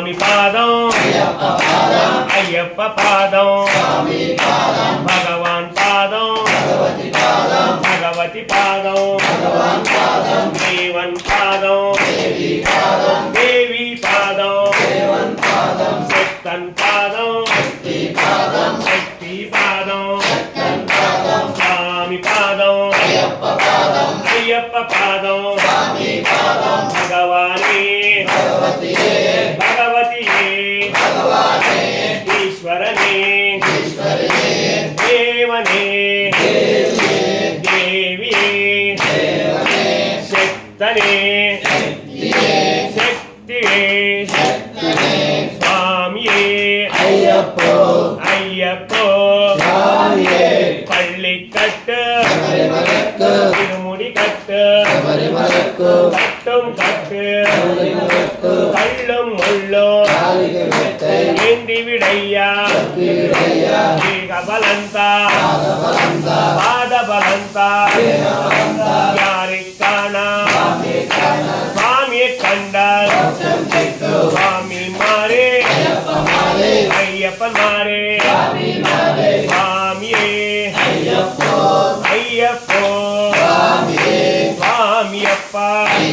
స్వామి పాదం. అయ్యప్ప పాదం. 站立，立起，立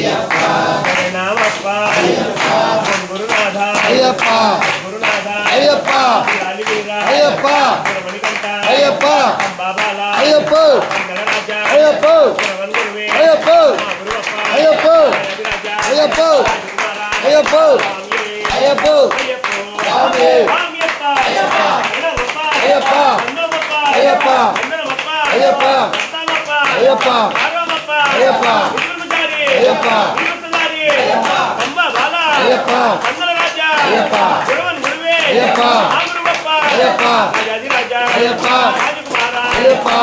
ஐயப்பா குருநாதா ஐயப்பா குருநாதா ஐயப்பா ஐயப்பா ஐயப்பா ஐயப்போ ஐயப்போ ஐயப்போ ஐயப்போ ஐயப்போ ஐயப்போ ஐயப்போ சாமி ஐயப்பா ஐயப்பா ஐயப்பா ஐயப்பா ஐயப்பா ஐயப்பா ஐயப்பா ஐயப்பா. ஐயப்பா. பம்பா பாலா ஐயப்பா. சங்கரராஜா ஐயப்பா. ஐயப்பா. ஐயப்பா.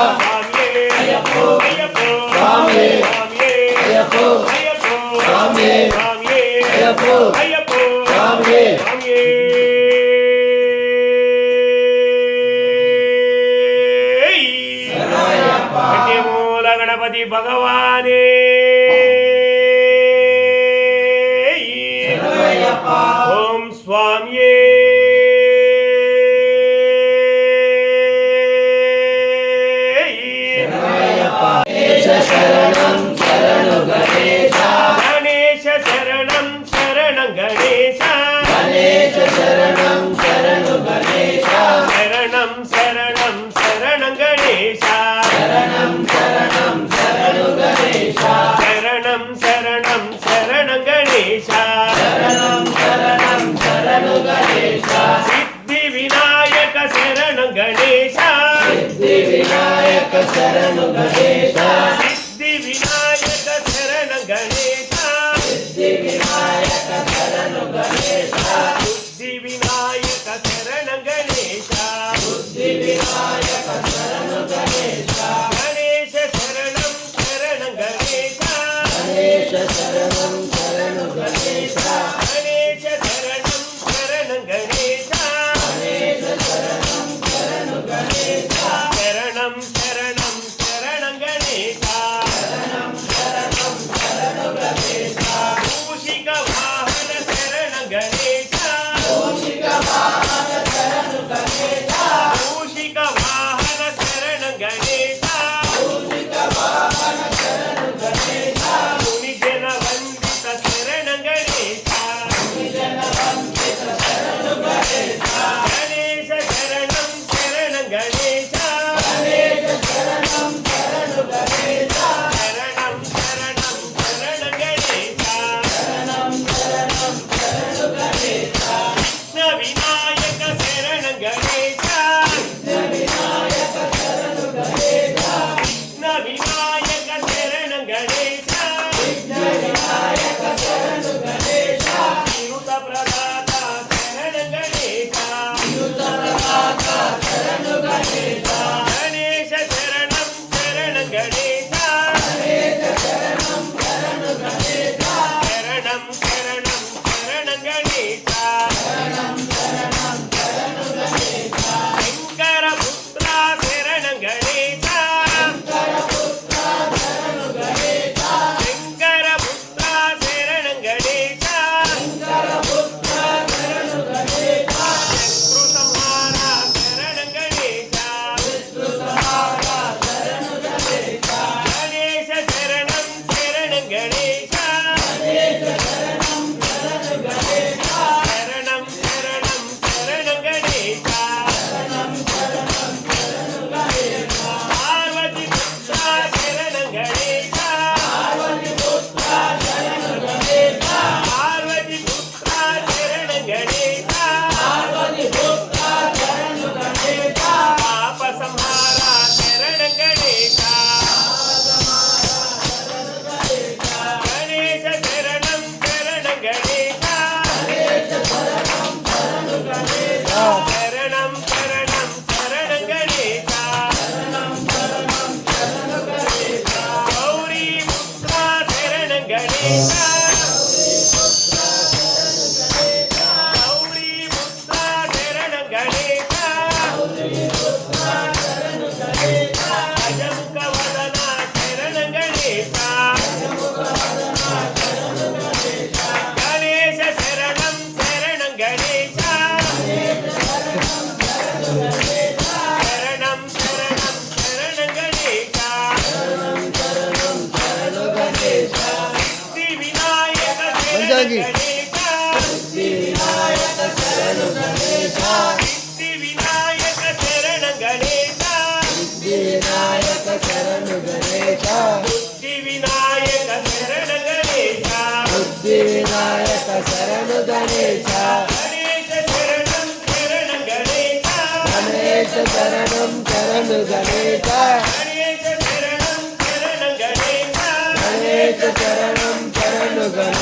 సిద్ధి వినాయక శరణు గణేశ. గణేశ శరణం శరణు గణేశ. గణేశ శరణం శరణు గణేశ.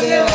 Brazil.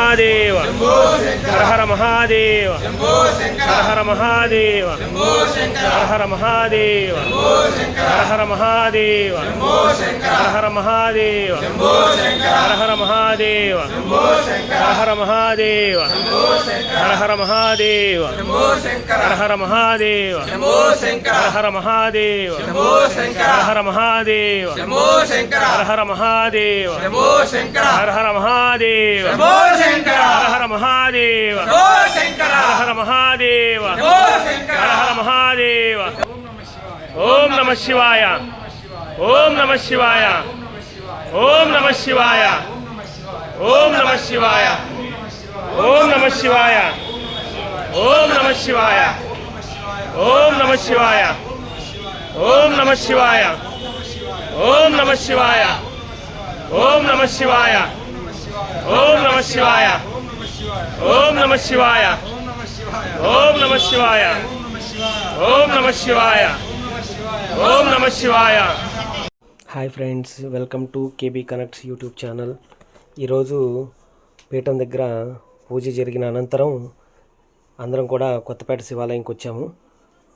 హర మహాదేవ శంభో శంకర హర హర మహాదేవ హర హర మహాదేవ హర హర మహాదేవ హర హర మహాదేవ హర హర మహాదేవ హర హర మహాదేవ హర హర మహాదేవ హర హర మహాదేవ హర హర మహాదేవ హర హర మహాదేవ హర హర మహాదేవ హర హర మహాదేవ శంకర హర మహాదేవ శంకర హర మహాదేవ హర హర మహాదేవ ఓం నమ శివాయ ఓం నమ శివాయ ఓం నమ శివాయ ఓం నమ శివాయ ఓం నమ శివాయ ఓం నమ శివాయ ఓం నమ శివాయ ఓం నమ శివాయ ఓం నమ శివాయ ఓం నమ శివాయ ఓం నమ శివాయ. ఓం నమ శివాయ. ఓం నమ శివాయ. ఓం నమ శివాయ. ఓం నమ శివాయ. Hi friends welcome to KB connects YouTube channel. ఈరోజు పీఠం దగ్గర పూజ జరిగిన అనంతరం అందరం కూడా కొత్తపేట శివాలయంకి వచ్చాము.